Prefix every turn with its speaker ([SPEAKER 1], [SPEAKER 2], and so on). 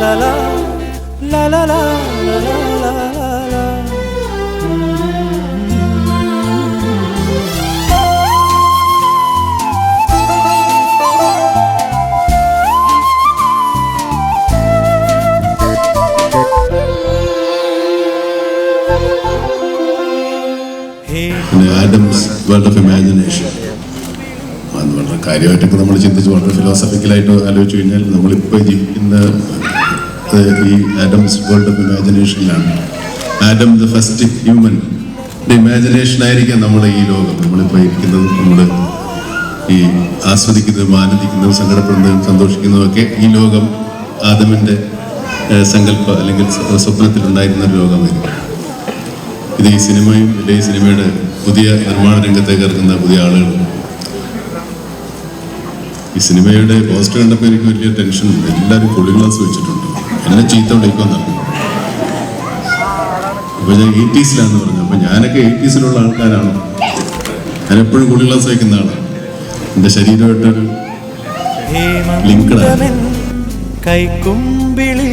[SPEAKER 1] la la la la la പിന്നെ Adam's world of imagination അത് വളരെ കാര്യമായിട്ടൊക്കെ നമ്മൾ ചിന്തിച്ച് വളരെ ഫിലോസഫിക്കലായിട്ട് ആലോചിച്ച് കഴിഞ്ഞാൽ നമ്മളിപ്പോൾ ജീവിക്കുന്ന ഈ Adam's world of ഇമാജിനേഷനിലാണ് Adam the first human imagination ആയിരിക്കാം നമ്മുടെ ഈ ലോകം. നമ്മളിപ്പോൾ ഇരിക്കുന്നത് നമ്മൾ ഈ ആസ്വദിക്കുന്നതും ആനന്ദിക്കുന്നതും സങ്കടപ്പെടുന്നതും സന്തോഷിക്കുന്നതും ഒക്കെ ഈ ലോകം ആദമിന്റെ സങ്കല്പ അല്ലെങ്കിൽ സ്വപ്നത്തിലുണ്ടായിരുന്ന ഒരു ലോകമായിരിക്കും. ഇത് ഈ സിനിമയും ഇല്ല ഈ സിനിമയുടെ പുതിയ നിർമ്മാണ രംഗത്തേക്ക് ഇറങ്ങുന്ന പുതിയ ആളുകൾ. ഈ സിനിമയുടെ പോസ്റ്റർ കണ്ടപ്പോൾ എനിക്ക് വലിയ ടെൻഷൻ എല്ലാവരും കുളി ഗ്ലാസ് വെച്ചിട്ടുണ്ട്. എന്നെ ചീത്ത വിളിക്കുമെന്നാണ് അപ്പൊ ഞാൻ എയ്റ്റീസിലാന്ന് പറഞ്ഞു. അപ്പൊ ഞാനൊക്കെ എയ്റ്റീസിലുള്ള ആൾക്കാരാണ്. ഞാൻ എപ്പോഴും കുളി ഗ്ലാസ് വയ്ക്കുന്ന ആളാണ് എന്റെ ശരീരമായിട്ടൊരു ആണ്.
[SPEAKER 2] കൈക്കുമ്പിളി